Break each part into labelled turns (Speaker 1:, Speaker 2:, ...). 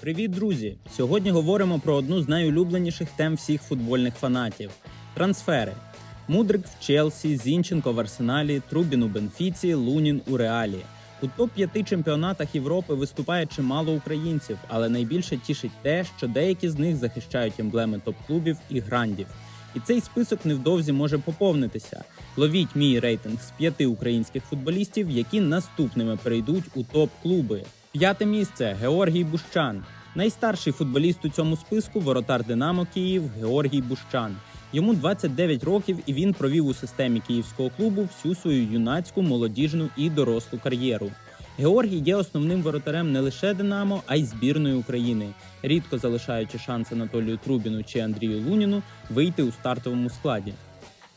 Speaker 1: Привіт, друзі! Сьогодні говоримо про одну з найулюбленіших тем всіх футбольних фанатів трансфери. Мудрик в Челсі, Зінченко в Арсеналі, Трубін у Бенфіці, Лунін у Реалі. У топ-5 чемпіонатах Європи виступає чимало українців, але найбільше тішить те, що деякі з них захищають емблеми топ-клубів і грандів. І цей список невдовзі може поповнитися. Ловіть мій рейтинг з п'яти українських футболістів, які наступними перейдуть у топ-клуби. П'яте місце Георгій Бущан. Найстарший футболіст у цьому списку воротар Динамо Київ Георгій Бущан. Йому 29 років, і він провів у системі київського клубу всю свою юнацьку, молодіжну і дорослу кар'єру. Георгій є основним воротарем не лише Динамо, а й збірної України, рідко залишаючи шанс Анатолію Трубіну чи Андрію Луніну вийти у стартовому складі.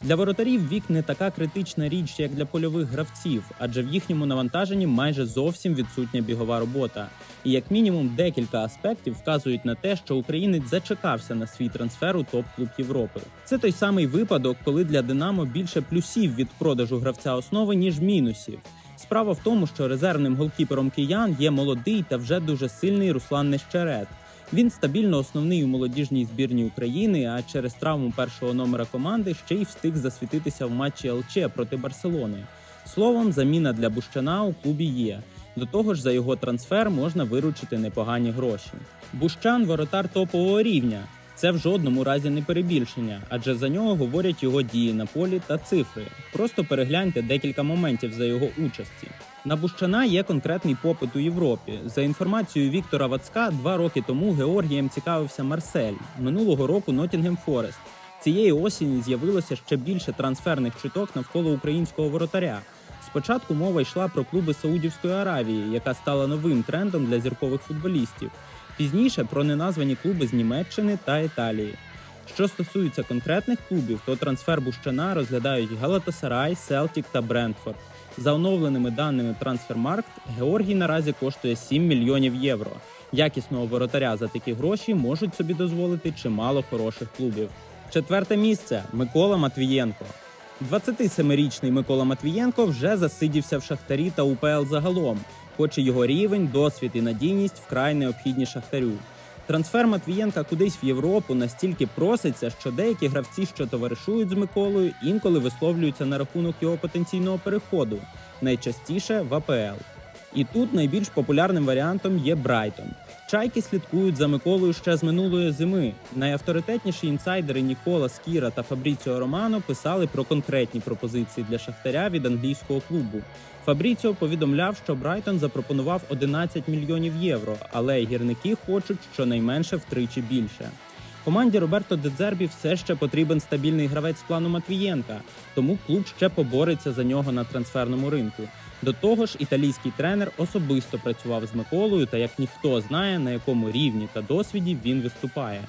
Speaker 1: Для воротарів вік не така критична річ, як для польових гравців, адже в їхньому навантаженні майже зовсім відсутня бігова робота. І як мінімум декілька аспектів вказують на те, що українець зачекався на свій трансфер у топ-клуб Європи. Це той самий випадок, коли для Динамо більше плюсів від продажу гравця основи, ніж мінусів. Справа в тому, що резервним голкіпером киян є молодий та вже дуже сильний Руслан Нещерет. Він стабільно основний у молодіжній збірні України, а через травму першого номера команди ще й встиг засвітитися в матчі ЛЧ проти Барселони. Словом, заміна для Бущана у клубі є. До того ж, за його трансфер можна виручити непогані гроші. Бущан воротар топового рівня. Це в жодному разі не перебільшення, адже за нього говорять його дії на полі та цифри. Просто перегляньте декілька моментів за його участі. На Бущана є конкретний попит у Європі. За інформацією Віктора Вацка, два роки тому Георгієм цікавився Марсель. Минулого року Нотінгем Форест. Цієї осені з'явилося ще більше трансферних чуток навколо українського воротаря. Спочатку мова йшла про клуби Саудівської Аравії, яка стала новим трендом для зіркових футболістів. Пізніше про неназвані клуби з Німеччини та Італії. Що стосується конкретних клубів, то трансфер Бущана розглядають Галатасарай, Селтік та Брентфорд. За оновленими даними Трансфермаркт, Георгій наразі коштує 7 мільйонів євро. Якісного воротаря за такі гроші можуть собі дозволити чимало хороших клубів. Четверте місце Микола Матвієнко. 27-річний Микола Матвієнко вже засидівся в Шахтарі та УПЛ загалом, хоч і його рівень, досвід і надійність вкрай необхідні Шахтарю. Трансфер Матвієнка кудись в Європу настільки проситься, що деякі гравці, що товаришують з Миколою, інколи висловлюються на рахунок його потенційного переходу, найчастіше в АПЛ. І тут найбільш популярним варіантом є Брайтон. Чайки слідкують за Миколою ще з минулої зими. Найавторитетніші інсайдери Нікола Скіра та Фабріціо Романо писали про конкретні пропозиції для Шахтаря від англійського клубу. Фабріціо повідомляв, що Брайтон запропонував 11 мільйонів євро, але гірники хочуть щонайменше втричі більше. Команді Роберто Дедзербі все ще потрібен стабільний гравець з плану Матвієнка, тому клуб ще побореться за нього на трансферному ринку. До того ж, італійський тренер особисто працював з Миколою та як ніхто знає, на якому рівні та досвіді він виступає.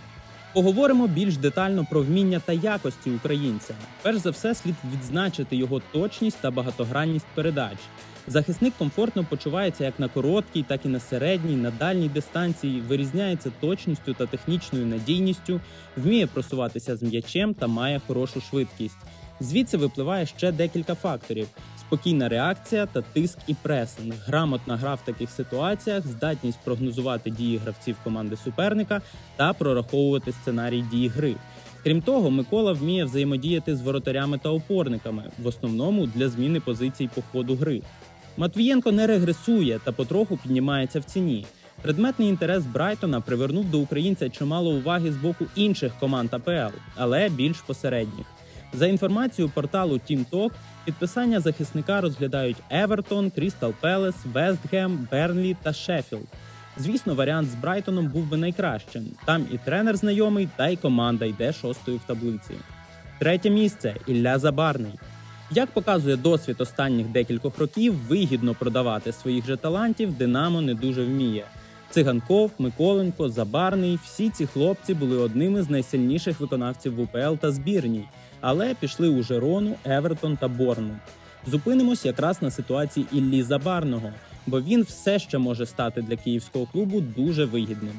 Speaker 1: Поговоримо більш детально про вміння та якості українця. Перш за все, слід відзначити його точність та багатогранність передач. Захисник комфортно почувається як на короткій, так і на середній, на дальній дистанції, вирізняється точністю та технічною надійністю, вміє просуватися з м'ячем та має хорошу швидкість. Звідси випливає ще декілька факторів: спокійна реакція та тиск і пресинг, грамотна гра в таких ситуаціях, здатність прогнозувати дії гравців команди суперника та прораховувати сценарій дії гри. Крім того, Микола вміє взаємодіяти з воротарями та опорниками, в основному для зміни позицій по ходу гри. Матвієнко не регресує та потроху піднімається в ціні. Предметний інтерес Брайтона привернув до українця чимало уваги з боку інших команд АПЛ, але більш посередніх. За інформацією порталу TeamTalk, підписання захисника розглядають Евертон, Крістал Пелес, Вестгем, Бернлі та Шеффілд. Звісно, варіант з Брайтоном був би найкращим. Там і тренер знайомий, та й команда йде шостою в таблиці. Третє місце Ілля Забарний. Як показує досвід останніх декількох років, вигідно продавати своїх же талантів Динамо не дуже вміє. Циганков, Миколенко, Забарний всі ці хлопці були одними з найсильніших виконавців в УПЛ та збірній, але пішли у Жерону, Евертон та Борну. Зупинимось якраз на ситуації Іллі Забарного, бо він все ще може стати для київського клубу дуже вигідним.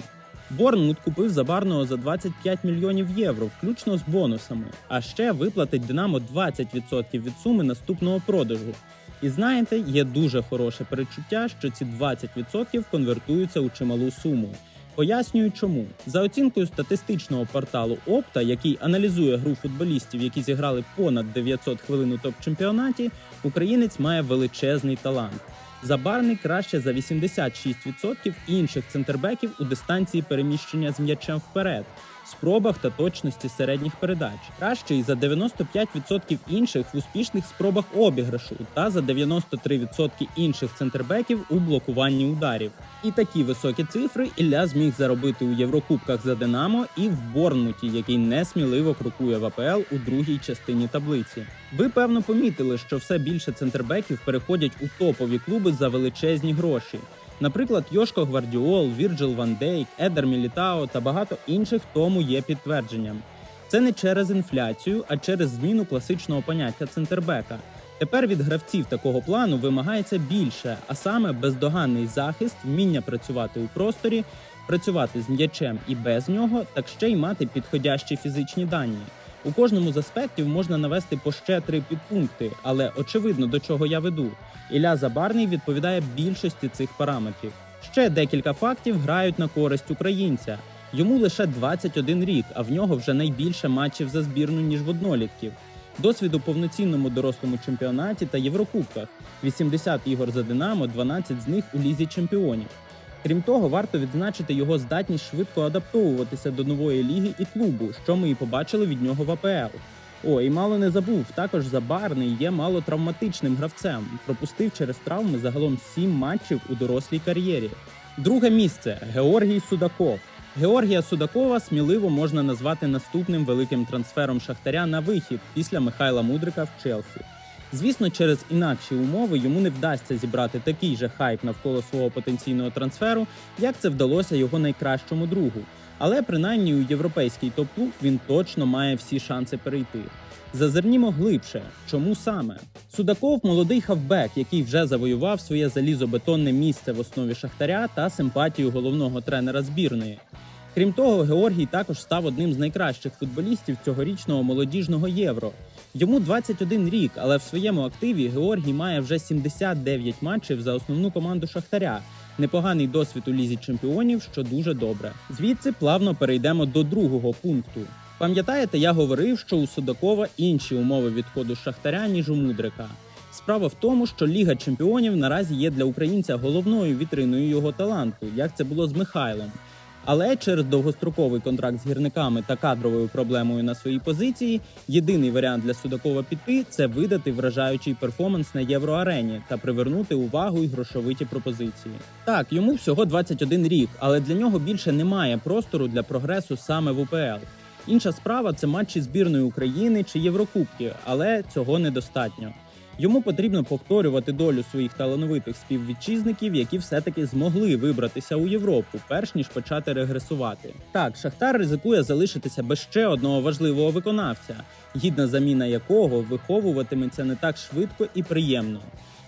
Speaker 1: Борнмут купив Забарного за 25 мільйонів євро, включно з бонусами, а ще виплатить Динамо 20% від суми наступного продажу. І знаєте, є дуже хороше перечуття, що ці 20% конвертуються у чималу суму. Пояснюю, чому за оцінкою статистичного порталу Опта, який аналізує гру футболістів, які зіграли понад 900 хвилин у топ-чемпіонаті, українець має величезний талант. Забарний краще за 86% інших центрбеків у дистанції переміщення з м'ячем вперед, спробах та точності середніх передач. Краще і за 95% інших в успішних спробах обіграшу та за 93% інших центрбеків у блокуванні ударів. І такі високі цифри Ілля зміг заробити у Єврокубках за Динамо і в Борнмуті, який несміливо крокує в АПЛ у другій частині таблиці. Ви певно помітили, що все більше центрбеків переходять у топові клуби за величезні гроші. Наприклад, Йошко Гвардіол, Вірджил Ван Дейк, Едер Мілітао та багато інших тому є підтвердженням. Це не через інфляцію, а через зміну класичного поняття центрбека. Тепер від гравців такого плану вимагається більше, а саме бездоганний захист, вміння працювати у просторі, працювати з м'ячем і без нього, так ще й мати підходящі фізичні дані. У кожному з аспектів можна навести по ще три підпункти, але очевидно до чого я веду. Ілля Забарний відповідає більшості цих параметрів. Ще декілька фактів грають на користь українця. Йому лише 21 рік, а в нього вже найбільше матчів за збірну ніж в однолітків. Досвід у повноцінному дорослому чемпіонаті та Єврокубках 80 ігор за Динамо, 12 з них у лізі чемпіонів. Крім того, варто відзначити його здатність швидко адаптовуватися до нової ліги і клубу, що ми і побачили від нього в АПЛ. О, і мало не забув. Також Забарний є малотравматичним гравцем. Пропустив через травми загалом 7 матчів у дорослій кар'єрі. Друге місце Георгій Судаков. Георгія Судакова сміливо можна назвати наступним великим трансфером Шахтаря на вихід після Михайла Мудрика в Челсі. Звісно, через інакші умови йому не вдасться зібрати такий же хайп навколо свого потенційного трансферу, як це вдалося його найкращому другу. Але принаймні у європейський топ-клуб він точно має всі шанси перейти. Зазирнімо глибше, чому саме Судаков молодий хавбек, який вже завоював своє залізобетонне місце в основі шахтаря та симпатію головного тренера збірної. Крім того, Георгій також став одним з найкращих футболістів цьогорічного молодіжного євро. Йому 21 рік, але в своєму активі Георгій має вже 79 матчів за основну команду Шахтаря. Непоганий досвід у лізі чемпіонів, що дуже добре. Звідси плавно перейдемо до другого пункту. Пам'ятаєте, я говорив, що у Судакова інші умови відходу Шахтаря, ніж у Мудрика. Справа в тому, що Ліга Чемпіонів наразі є для українця головною вітриною його таланту, як це було з Михайлом. Але через довгостроковий контракт з гірниками та кадровою проблемою на своїй позиції єдиний варіант для Судакова піти це видати вражаючий перформанс на євроарені та привернути увагу і грошовиті пропозиції. Так, йому всього 21 рік, але для нього більше немає простору для прогресу саме в УПЛ. Інша справа це матчі збірної України чи Єврокубки, але цього недостатньо. Йому потрібно повторювати долю своїх талановитих співвітчизників, які все-таки змогли вибратися у Європу, перш ніж почати регресувати. Так, Шахтар ризикує залишитися без ще одного важливого виконавця, гідна заміна якого виховуватиметься не так швидко і приємно.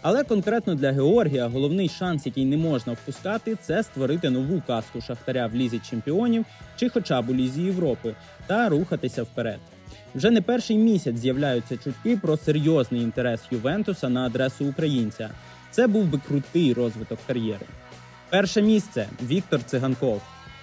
Speaker 1: Але конкретно для Георгія головний шанс, який не можна впускати, це створити нову касту Шахтаря в лізі чемпіонів чи хоча б у лізі Європи та рухатися вперед. Вже не перший місяць з'являються чутки про серйозний інтерес Ювентуса на адресу українця. Це був би крутий розвиток кар'єри. Перше місце Віктор Циганков.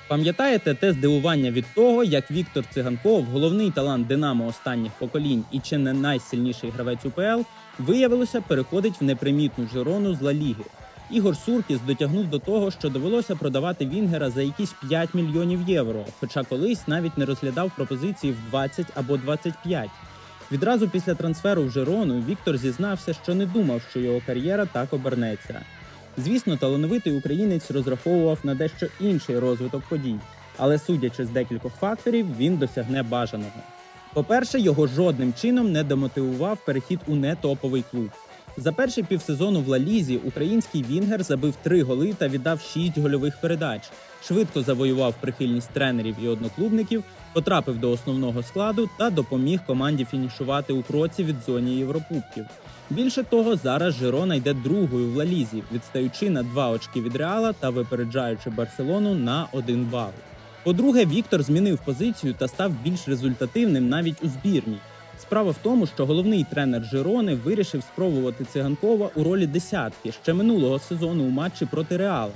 Speaker 1: Пам'ятаєте те здивування від того, як Віктор Циганков, головний талант Динамо останніх поколінь і чи не найсильніший гравець УПЛ, виявилося, переходить в непримітну жирону з Ла Ліги. Ігор Суркіс дотягнув до того, що довелося продавати Вінгера за якісь 5 мільйонів євро, хоча колись навіть не розглядав пропозиції в 20 або 25. Відразу після трансферу в Жирону Віктор зізнався, що не думав, що його кар'єра так обернеться. Звісно, талановитий українець розраховував на дещо інший розвиток подій, але судячи з декількох факторів, він досягне бажаного. По-перше, його жодним чином не демотивував перехід у нетоповий клуб. За перший півсезону в Лалізі український Вінгер забив три голи та віддав шість гольових передач. Швидко завоював прихильність тренерів і одноклубників, потрапив до основного складу та допоміг команді фінішувати у кроці від зоні Єврокубків. Більше того, зараз Жирона йде другою в Лалізі, відстаючи на два очки від Реала та випереджаючи Барселону на один бал. По-друге, Віктор змінив позицію та став більш результативним навіть у збірній. Справа в тому, що головний тренер Жирони вирішив спробувати циганкова у ролі десятки ще минулого сезону у матчі проти Реала.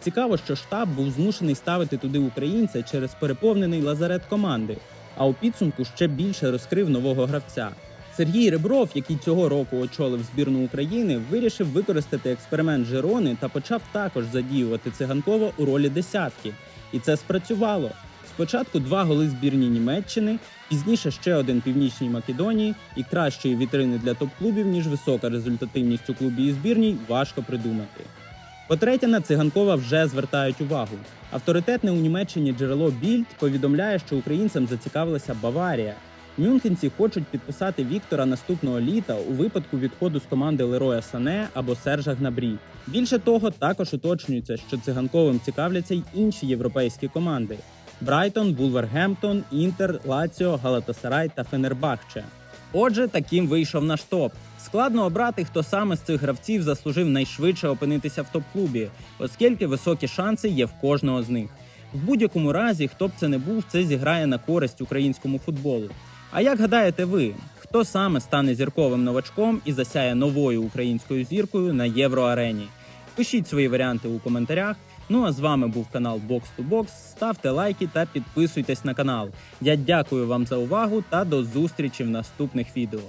Speaker 1: Цікаво, що штаб був змушений ставити туди українця через переповнений лазарет команди, а у підсумку ще більше розкрив нового гравця. Сергій Ребров, який цього року очолив збірну України, вирішив використати експеримент Жирони та почав також задіювати циганкова у ролі десятки. І це спрацювало. Спочатку два голи збірні Німеччини, пізніше ще один північній Македонії, і кращої вітрини для топ-клубів, ніж висока результативність у клубі і збірній, важко придумати. По-третє, на циганкова вже звертають увагу. Авторитетне у Німеччині джерело Більд повідомляє, що українцям зацікавилася Баварія. Мюнхенці хочуть підписати Віктора наступного літа у випадку відходу з команди Лероя Сане або Сержа Гнабрі. Більше того, також уточнюється, що циганковим цікавляться й інші європейські команди: Брайтон, Вулвергемптон, Інтер, Лаціо, Галатасарай та Фенербахче. Отже, таким вийшов наш топ. Складно обрати, хто саме з цих гравців заслужив найшвидше опинитися в топ-клубі, оскільки високі шанси є в кожного з них. В будь-якому разі, хто б це не був, це зіграє на користь українському футболу. А як гадаєте ви, хто саме стане зірковим новачком і засяє новою українською зіркою на євроарені? Пишіть свої варіанти у коментарях. Ну а з вами був канал Box to Box. Ставте лайки та підписуйтесь на канал. Я дякую вам за увагу та до зустрічі в наступних відео.